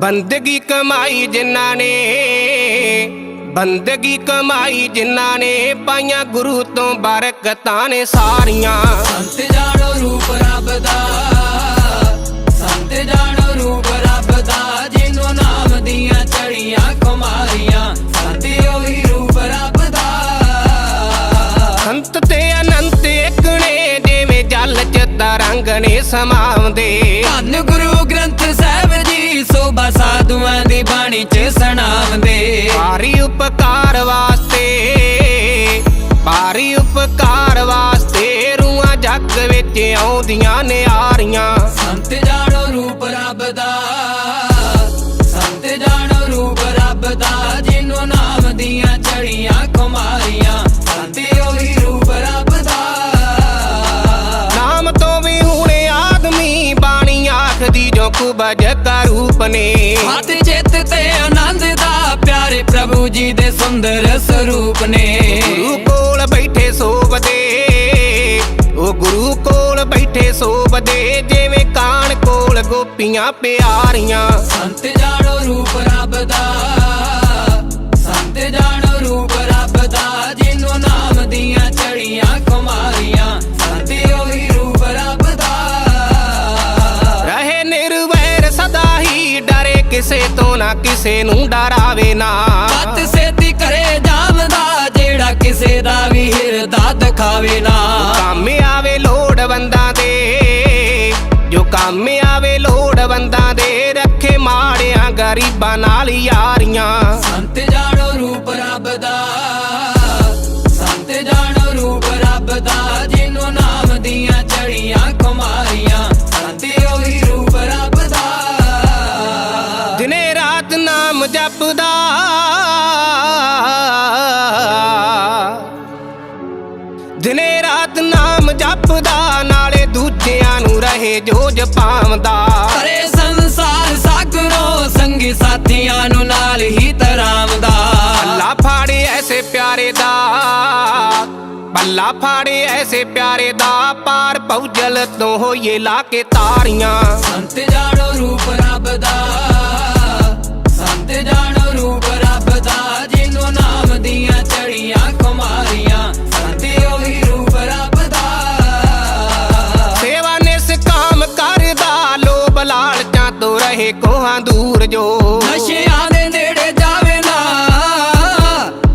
ਬੰਦਗੀ ਕਮਾਈ ਜਿਨ੍ਹਾਂ ਨੇ ਬੰਦਗੀ ਕਮਾਈ ਜਿਨ੍ਹਾਂ ਨੇ ਪਾਈਆਂ ਗੁਰੂ ਤੋਂ ਬਰਕਤਾਂ ਨੇ ਸਾਰੀਆਂ। ਸੰਤ ਜਾਣੋ ਰੂਪ ਰੱਬ ਦਾ ਸੰਤ ਜਾਣੋ ਰੂਪ ਰੱਬ ਦਾ ਜਿਨ੍ਹਾਂ ਨਾਮ ਦੀਆਂ ਚੜੀਆਂ ਕੁਮਾਰੀਆਂ ਸੰਤ ਉਹੀ ਰੂਪ ਰੱਬ ਦਾ। ਸੰਤ ਤੇ ਅਨੰਤ ਇੱਕ ਨੇ ਜਿਵੇਂ ਜਲ ਚ ਤਰੰਗ ਨੇ ਸਮਾਉਂਦੇ। ਧੰਨ ਗੁਰੂ ਜੀ ਸੋਭਾ ਸਾਧੂਆਂ ਦੀ ਬਾਣੀ ਚ ਸੁਣਾਉਂਦੇ। ਭਾਰੀ ਉਪਕਾਰ ਵਾਸਤੇ ਭਾਰੀ ਉਪਕਾਰ ਵਾਸਤੇ ਰੂਹਾਂ ਜੱਗ ਵਿੱਚ ਆਉਂਦੀਆਂ ਨੇ ਆਰੀਆਂ। ਸੰਤ ਜਾਣੋ ਰੂਪ ਰੱਬ ਦਾ ਸੰਤ ਜਾਣੋ ਰੂਪ ਰੱਬ ਦਾ ਜਿਨ੍ਹਾਂ ਨਾਮ ਦੀਆਂ ਚੜੀਆਂ ਕੁਮਾਰੀਆਂ ਸੰਤ ਉਹੀ ਰੂਪ ਰੱਬ ਦਾ। ਨਾਮ ਤੋਂ ਵੀ ਹੁਣੇ ਆਦਮੀ ਬਾਣੀ ਆਖਦੀ ਜੋ ਕੁਬਜ ਕਾ ਰੂਪ ਨੇ ਹੱਥ ਚਿੱਤ ਤੇ ਆਨੰਦ ਦਾ ਪਿਆਰੇ ਪ੍ਰਭੂ ਜੀ ਦੇ ਸੁੰਦਰ ਸਰੂਪ ਨੇ। ਗੁਰੂ ਕੋਲ ਬੈਠੇ ਸੋਵਦੇ ਉਹ ਗੁਰੂ ਕੋਲ ਬੈਠੇ ਸੋਵਦੇ ਜਿਵੇਂ ਕਾਣ ਕੋਲ ਗੋਪੀਆਂ ਪਿਆਰੀਆਂ। ਸੰਤ ਜਾਣੋ ਰੂਪ ਰੱਬ ਦਾ। ਨਾ ਕਿਸੇ ਨੂੰ ਡਰਾਵੇ ਨਾ। ਪਤ ਸੇਤੀ ਕਰੇ ਜਾਵਦਾ ਜਿਹੜਾ ਕਿਸੇ ਦਾ ਵੀ ਹਿਰਦਾ ਦਿਖਾਵੇ ਨਾ। ਕੰਮ ਆਵੇ ਲੋੜਵੰਦਾਂ ਦੇ ਜੋ ਕੰਮ ਆਵੇ ਲੋੜਵੰਦਾਂ ਦੇ ਰੱਖੇ ਮਾੜਿਆਂ ਗਰੀਬਾਂ ਨਾਲ ਯਾਰੀਆਂ। ਸੰਤ ਜਾਣੋ ਰੂਪ ਰੱਬ ਦਾ ਸੰਤ ਜਾਣੋ ਰੂਪ ਰੱਬ ਦਾ ਜਿਨ੍ਹਾਂ ਨਾਮ ਦੀਆਂ ਚੜੀਆਂ ਜਪਦਾ ਨਾਲੇ ਦੂਜਿਆਂ ਨੂੰ ਰਹੇ ਜੋ ਜਪਾਵਦਾ ਕਰੇ ਸੰਸਾਰ ਸਾਗਰੋ ਸੰਗੀ ਸਾਥੀਆਂ ਨੂੰ ਨਾਲ ਹੀ ਤਰਾਵਦਾ। ਅੱਲਾ ਫਾੜੇ ਐਸੇ ਪਿਆਰੇ ਦਾ ਬੱਲਾ ਫਾੜੇ ਐਸੇ ਪਿਆਰੇ ਦਾ ਪਾਰ ਪਉਜਲ ਤੋਂ ਹੋਈਏ ਲਾ ਕੇ ਤਾਰੀਆਂ। ਸੰਤ ਜਾਣੋ ਤੋਂ ਰਹੇ ਕੋਹਾਂ ਦੂਰ ਜੋ। ਨਸ਼ਿਆਂ ਦੇ ਨੇੜੇ ਜਾਵੇ ਨਾ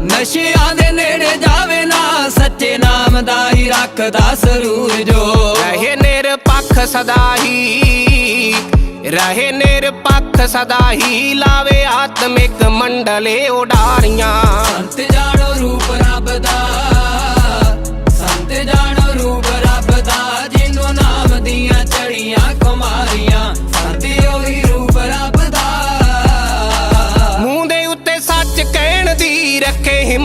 ਨਸ਼ਿਆਂ ਦੇ ਨੇੜੇ ਜਾਵੇ ਨਾ ਸੱਚੇ ਨਾਮ ਦਾ ਹੀ ਰੱਖਦਾ ਸਰੂਰ ਜੋ। ਰਹੇ ਨਿਰਪੱਖ ਸਦਾ ਹੀ ਰਹੇ ਨਿਰਪੱਖ ਸਦਾ ਹੀ ਲਾਵੇ ਆਤਮਿਕ ਮੰਡਲੇ ਉਡਾਰੀਆਂ। ਸੰਤ ਜਾਣੋ ਰੂਪ ਰੱਬ ਦਾ।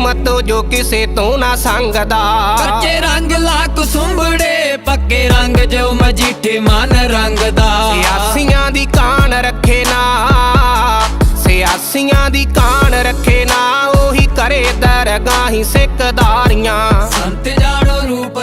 ਹਿੰਮਤ ਜੋ ਕਿਸੇ ਤੋਂ ਨਾ ਸੰਗਦਾ। ਕੱਚੇ ਰੰਗ ਲਾ ਕੁਸੁੰਬੜੇ ਪੱਕੇ ਰੰਗ ਜੋ ਮਜੀਠੇ ਮਨ ਰੰਗ ਦਾ ਸਿਆਸੀਆਂ ਦੀ ਕਾਨ ਰੱਖੇ ਨਾ ਸਿਆਸੀਆਂ ਦੀ ਕਾਨ ਰੱਖੇ ਨਾ ਉਹੀ ਕਰੇ ਦਰਗਾਹੀ ਸਿੱਕਦਾਰੀਆਂ ਸੰਤ ਜਾਣੋ ਰੂਪ